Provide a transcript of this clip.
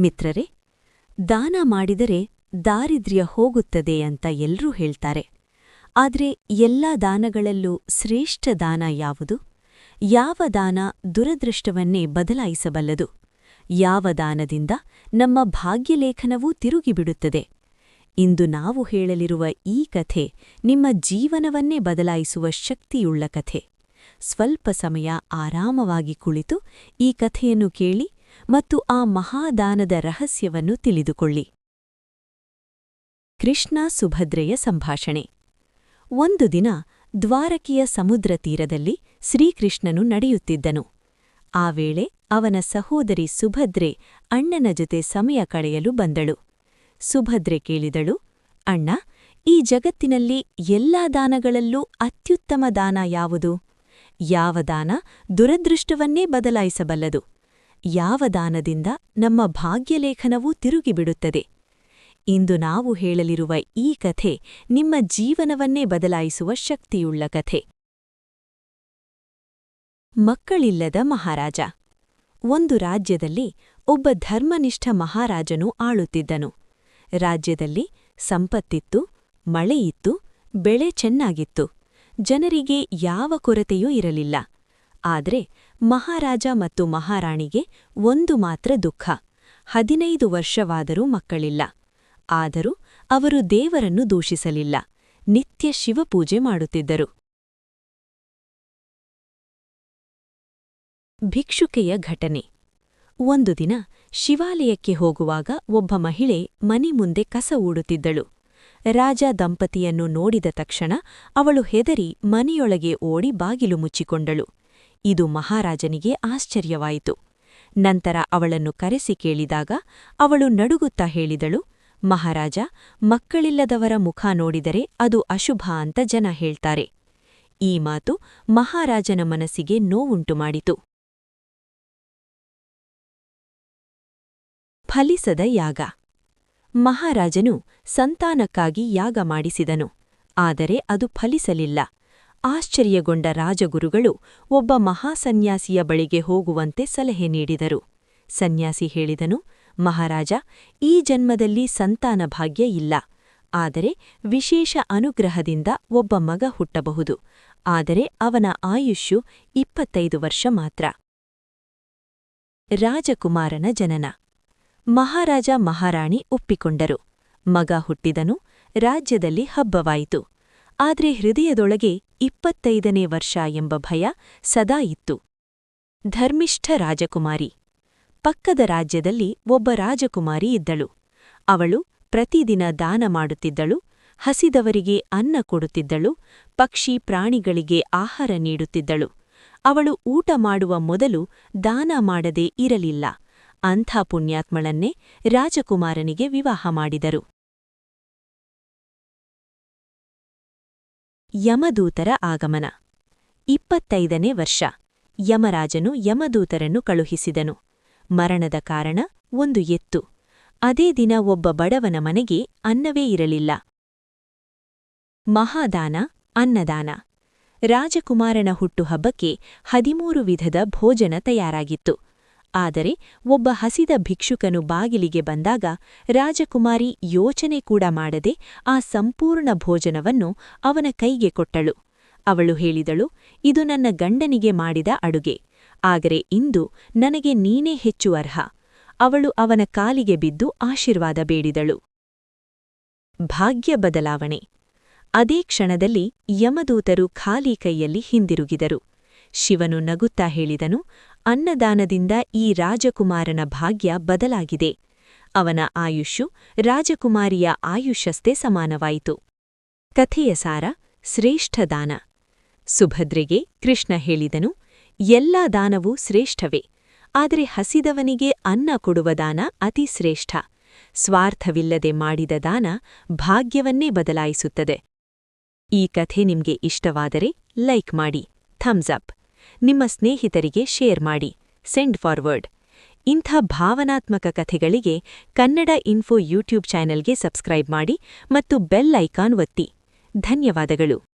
ಮಿತ್ರರೇ, ದಾನ ಮಾಡಿದರೆ ದಾರಿದ್ರ್ಯ ಹೋಗುತ್ತದೆ ಅಂತ ಎಲ್ರೂ ಹೇಳ್ತಾರೆ. ಆದರೆ ಎಲ್ಲ ದಾನಗಳಲ್ಲೂ ಶ್ರೇಷ್ಠ ದಾನ ಯಾವುದು? ಯಾವ ದಾನ ದುರದೃಷ್ಟವನ್ನೇ ಬದಲಾಯಿಸಬಲ್ಲದು? ಯಾವ ದಾನದಿಂದ ನಮ್ಮ ಭಾಗ್ಯಲೇಖನವೂ ತಿರುಗಿಬಿಡುತ್ತದೆ? ಇಂದು ನಾವು ಹೇಳಲಿರುವ ಈ ಕಥೆ ನಿಮ್ಮ ಜೀವನವನ್ನೇ ಬದಲಾಯಿಸುವ ಶಕ್ತಿಯುಳ್ಳ ಕಥೆ. ಸ್ವಲ್ಪ ಸಮಯ ಆರಾಮವಾಗಿ ಕುಳಿತು ಈ ಕಥೆಯನ್ನು ಕೇಳಿ ಮತ್ತು ಆ ಮಹಾದಾನದ ರಹಸ್ಯವನ್ನು ತಿಳಿದುಕೊಳ್ಳಿ. ಕೃಷ್ಣ ಸುಭದ್ರೆಯ ಸಂಭಾಷಣೆ. ಒಂದು ದಿನ ದ್ವಾರಕಿಯ ಸಮುದ್ರ ತೀರದಲ್ಲಿ ಶ್ರೀಕೃಷ್ಣನು ನಡೆಯುತ್ತಿದ್ದನು. ಆ ವೇಳೆ ಅವನ ಸಹೋದರಿ ಸುಭದ್ರೆ ಅಣ್ಣನ ಜೊತೆ ಸಮಯ ಕಳೆಯಲು ಬಂದಳು. ಸುಭದ್ರೆ ಕೇಳಿದಳು, ಅಣ್ಣ, ಈ ಜಗತ್ತಿನಲ್ಲಿ ಎಲ್ಲಾ ದಾನಗಳಲ್ಲೂ ಅತ್ಯುತ್ತಮ ದಾನ ಯಾವುದು? ಯಾವ ದಾನ ದುರದೃಷ್ಟವನ್ನೇ ಬದಲಾಯಿಸಬಲ್ಲದು. ಯಾವ ದಾನದಿಂದ ನಮ್ಮ ಭಾಗ್ಯಲೇಖನವೂ ತಿರುಗಿಬಿಡುತ್ತದೆ. ಇಂದು ನಾವು ಹೇಳಲಿರುವ ಈ ಕಥೆ ನಿಮ್ಮ ಜೀವನವನ್ನೇ ಬದಲಾಯಿಸುವ ಶಕ್ತಿಯುಳ್ಳ ಕಥೆ. ಮಕ್ಕಳಿಲ್ಲದ ಮಹಾರಾಜ. ಒಂದು ರಾಜ್ಯದಲ್ಲಿ ಒಬ್ಬ ಧರ್ಮನಿಷ್ಠ ಮಹಾರಾಜನು ಆಳುತ್ತಿದ್ದನು. ರಾಜ್ಯದಲ್ಲಿ ಸಂಪತ್ತಿತ್ತು, ಮಳೆಯಿತ್ತು, ಬೆಳೆ ಚೆನ್ನಾಗಿತ್ತು. ಜನರಿಗೆ ಯಾವ ಕೊರತೆಯೂ ಇರಲಿಲ್ಲ. ಆದ್ರೆ ಮಹಾರಾಜ ಮತ್ತು ಮಹಾರಾಣಿಗೆ ಒಂದು ಮಾತ್ರ ದುಃಖ. ಹದಿನೈದು ವರ್ಷವಾದರೂ ಮಕ್ಕಳಿಲ್ಲ. ಆದರೂ ಅವರು ದೇವರನ್ನು ದೂಷಿಸಲಿಲ್ಲ. ನಿತ್ಯ ಶಿವಪೂಜೆ ಮಾಡುತ್ತಿದ್ದರು. ಭಿಕ್ಷುಕೆಯ ಘಟನೆ. ಒಂದು ದಿನ ಶಿವಾಲಯಕ್ಕೆ ಹೋಗುವಾಗ ಒಬ್ಬ ಮಹಿಳೆ ಮನೆ ಮುಂದೆ ಕಸ ಊಡುತ್ತಿದ್ದಳು. ರಾಜ ದಂಪತಿಯನ್ನು ನೋಡಿದ ತಕ್ಷಣ ಅವಳು ಹೆದರಿ ಮನೆಯೊಳಗೆ ಓಡಿ ಬಾಗಿಲು ಮುಚ್ಚಿಕೊಂಡಳು. ಇದು ಮಹಾರಾಜನಿಗೆ ಆಶ್ಚರ್ಯವಾಯಿತು. ನಂತರ ಅವಳನ್ನು ಕರೆಸಿ ಕೇಳಿದಾಗ ಅವಳು ನಡುಗುತ್ತಾ ಹೇಳಿದಳು, ಮಹಾರಾಜ, ಮಕ್ಕಳಿಲ್ಲದವರ ಮುಖ ನೋಡಿದರೆ ಅದು ಅಶುಭ ಅಂತ ಜನ ಹೇಳ್ತಾರೆ. ಈ ಮಾತು ಮಹಾರಾಜನ ಮನಸ್ಸಿಗೆ ನೋವುಂಟು ಮಾಡಿತು. ಫಲಿಸದ ಯಾಗ. ಮಹಾರಾಜನು ಸಂತಾನಕ್ಕಾಗಿ ಯಾಗ ಮಾಡಿಸಿದನು, ಆದರೆ ಅದು ಫಲಿಸಲಿಲ್ಲ. ಆಶ್ಚರ್ಯಗೊಂಡ ರಾಜಗುರುಗಳು ಒಬ್ಬ ಮಹಾಸನ್ಯಾಸಿಯ ಬಳಿಗೆ ಹೋಗುವಂತೆ ಸಲಹೆ ನೀಡಿದರು. ಸನ್ಯಾಸಿ ಹೇಳಿದನು, ಮಹಾರಾಜ, ಈ ಜನ್ಮದಲ್ಲಿ ಸಂತಾನ ಭಾಗ್ಯ ಇಲ್ಲ. ಆದರೆ ವಿಶೇಷ ಅನುಗ್ರಹದಿಂದ ಒಬ್ಬ ಮಗ ಹುಟ್ಟಬಹುದು. ಆದರೆ ಅವನ ಆಯುಷ್ಯು ಇಪ್ಪತ್ತೈದು ವರ್ಷ ಮಾತ್ರ. ರಾಜಕುಮಾರನ ಜನನ. ಮಹಾರಾಜ ಮಹಾರಾಣಿ ಒಪ್ಪಿಕೊಂಡರು. ಮಗ ಹುಟ್ಟಿದನು, ರಾಜ್ಯದಲ್ಲಿ ಹಬ್ಬವಾಯಿತು. ಆದ್ರೆ ಹೃದಯದೊಳಗೆ ಇಪ್ಪತ್ತೈದನೇ ವರ್ಷ ಎಂಬ ಭಯ ಸದಾ ಇತ್ತು. ಧರ್ಮಿಷ್ಠ ರಾಜಕುಮಾರಿ. ಪಕ್ಕದ ರಾಜ್ಯದಲ್ಲಿ ಒಬ್ಬ ರಾಜಕುಮಾರಿ ಇದ್ದಳು. ಅವಳು ಪ್ರತಿದಿನ ದಾನ ಮಾಡುತ್ತಿದ್ದಳು, ಹಸಿದವರಿಗೆ ಅನ್ನ ಕೊಡುತ್ತಿದ್ದಳು, ಪಕ್ಷಿ ಪ್ರಾಣಿಗಳಿಗೆ ಆಹಾರ ನೀಡುತ್ತಿದ್ದಳು. ಅವಳು ಊಟ ಮಾಡುವ ಮೊದಲು ದಾನ ಮಾಡದೇ ಇರಲಿಲ್ಲ. ಅಂಥ ಪುಣ್ಯಾತ್ಮಳನ್ನೇ ರಾಜಕುಮಾರನಿಗೆ ವಿವಾಹ ಮಾಡಿದರು. ಯಮದೂತರ ಆಗಮನ. ಇಪ್ಪತ್ತೈದನೇ ವರ್ಷ. ಯಮರಾಜನು ಯಮದೂತರನ್ನು ಕಳುಹಿಸಿದನು. ಮರಣದ ಕಾರಣ ಒಂದು ಎತ್ತು. ಅದೇ ದಿನ ಒಬ್ಬ ಬಡವನ ಮನೆಗೆ ಅನ್ನವೇ ಇರಲಿಲ್ಲ. ಮಹಾದಾನ, ಅನ್ನದಾನ. ರಾಜಕುಮಾರನ ಹುಟ್ಟುಹಬ್ಬಕ್ಕೆ ಹದಿಮೂರು ವಿಧದ ಭೋಜನ ತಯಾರಾಗಿತ್ತು. ಆದರೆ ಒಬ್ಬ ಹಸಿದ ಭಿಕ್ಷುಕನು ಬಾಗಿಲಿಗೆ ಬಂದಾಗ ರಾಜಕುಮಾರಿ ಯೋಚನೆ ಕೂಡ ಮಾಡದೆ ಆ ಸಂಪೂರ್ಣ ಭೋಜನವನ್ನು ಅವನ ಕೈಗೆ ಕೊಟ್ಟಳು. ಅವಳು ಹೇಳಿದಳು, ಇದು ನನ್ನ ಗಂಡನಿಗೆ ಮಾಡಿದ ಅಡುಗೆ, ಆದರೆ ಇಂದು ನನಗೆ ನೀನೇ ಹೆಚ್ಚು ಅರ್ಹ. ಅವಳು ಅವನ ಕಾಲಿಗೆ ಬಿದ್ದು ಆಶೀರ್ವಾದ ಬೇಡಿದಳು. ಭಾಗ್ಯ ಬದಲಾವಣೆ. ಅದೇ ಕ್ಷಣದಲ್ಲಿ ಯಮದೂತರು ಖಾಲಿ ಕೈಯಲ್ಲಿ ಹಿಂದಿರುಗಿದರು. ಶಿವನು ನಗುತ್ತಾ ಹೇಳಿದನು, ಅನ್ನದಾನದಿಂದ ಈ ರಾಜಕುಮಾರನ ಭಾಗ್ಯ ಬದಲಾಗಿದೆ. ಅವನ ಆಯುಷ್ಯು ರಾಜಕುಮಾರಿಯ ಆಯುಷ್ಯಸ್ಥೆ ಸಮಾನವಾಯಿತು. ಕಥೆಯ ಸಾರ, ಶ್ರೇಷ್ಠ ದಾನ. ಸುಭದ್ರೆಗೆ ಕೃಷ್ಣ ಹೇಳಿದನು, ಎಲ್ಲ ದಾನವೂ ಶ್ರೇಷ್ಠವೇ, ಆದರೆ ಹಸಿದವನಿಗೆ ಅನ್ನ ಕೊಡುವ ದಾನ ಅತಿ ಶ್ರೇಷ್ಠ. ಸ್ವಾರ್ಥವಿಲ್ಲದೆ ಮಾಡಿದ ದಾನ ಭಾಗ್ಯವನ್ನೇ ಬದಲಾಯಿಸುತ್ತದೆ. ಈ ಕಥೆ ನಿಮ್ಗೆ ಇಷ್ಟವಾದರೆ ಲೈಕ್ ಮಾಡಿ, ಥಮ್ಸ್ ಅಪ್. ನಿಮ್ಮ ಸ್ನೇಹಿತರಿಗೆ ಶೇರ್ ಮಾಡಿ. Send forward. ಇಂಥ ಭಾವನಾತ್ಮಕ ಕಥೆಗಳಿಗೆ ಕನ್ನಡ ಇನ್ಫೋ ಯೂಟ್ಯೂಬ್ ಚಾನೆಲ್ಗೆ ಸಬ್ಸ್ಕ್ರೈಬ್ ಮಾಡಿ ಮತ್ತು ಬೆಲ್ ಐಕಾನ್ ಒತ್ತಿ. ಧನ್ಯವಾದಗಳು.